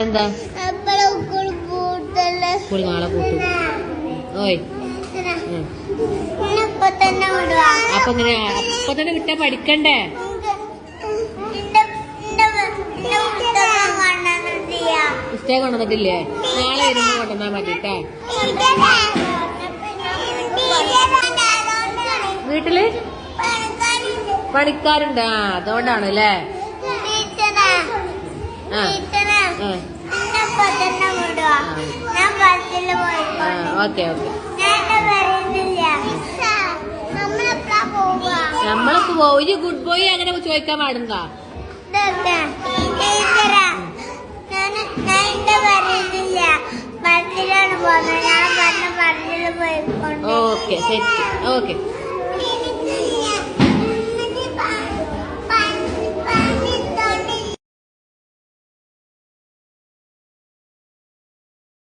എന്താ? നാളെ കൂട്ടും ഓയ്. അപ്പൊ ഇങ്ങനെ അപ്പൊ തന്നെ വിട്ടാ പഠിക്കണ്ടേ? പുസ്തകം കൊണ്ടുവന്നിട്ടില്ലേ. നാളെ വരുമ്പോ കൊണ്ടുവന്നാ മതി കേട്ടാ വീട്ടിൽ? പണിക്കാരുണ്ട് ആ അതുകൊണ്ടാണ് അല്ലേ ആ. Okay okay. നമ്മളൊക്കെ ഗുഡ് ബോയ് അങ്ങനെ ചോദിക്കാൻ പാടുന്നതാ. Okay set. ഓക്കെ.